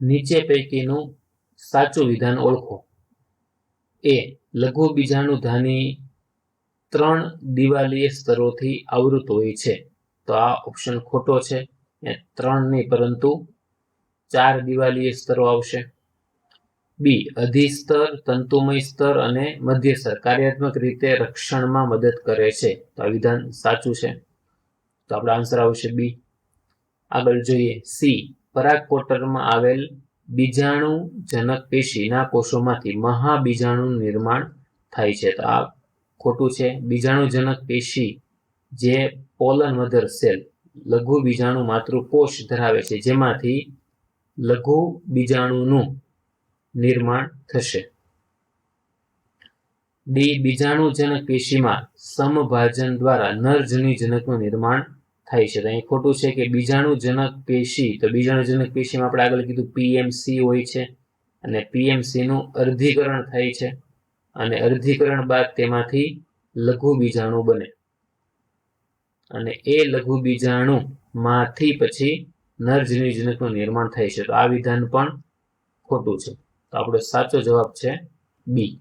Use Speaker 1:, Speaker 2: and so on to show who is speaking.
Speaker 1: નીચે પૈકીનું સાચું વિધાન ઓળખો. એ, લઘુ બીજાણુધાની ત્રણ દિવાલીય સ્તરોથી આવૃત હોય છે. તો આ ઓપ્શન ખોટો છે. એ ત્રણ નહીં, પરંતુ ચાર દિવાલીય સ્તરો આવશે. બી, અધિસ્તર, તંતુમય સ્તર અને મધ્ય સ્તર. કાર્યાત્મક રીતે રક્ષણમાં મદદ કરે છે. તો આ વિધાન સાચું છે. તો આપણો આન્સર આવશે બી. આગળ જોઈએ. સી પરાગકોટરમાં આવેલ બીજાણુજનક પેશીના કોષોમાંથી મહાબીજાણુનું નિર્માણ થાય છે. તો આ ખોટું છે. બીજાણુજનક પેશી જે પોલન મધર સેલ, લઘુ બીજાણુ માતૃકોષ ધરાવે છે, જેમાંથી લઘુ બીજાણુનું નિર્માણ થશે. ડી, બીજાણુજનક પેશીમાં સમભાજન દ્વારા નરજન્યુજનકનું નિર્માણ થાય છે. તો અહીં ખોટું છે કે બીજાણુજનક પેશી, તો બીજાણુજનક પેશીમાં આપણે આગળ કીધું પીએમસી હોય છે અને પીએમસી નું અર્ધીકરણ થાય છે અને અર્ધીકરણ બાદ તેમાંથી લઘુ બીજાણુ બને. અને એ લઘુ બીજાણુમાંથી પછી નરજન્યુજનકનું નિર્માણ થાય છે. તો આ વિધાન પણ ખોટું છે. તો આપણો સાચો જવાબ છે બી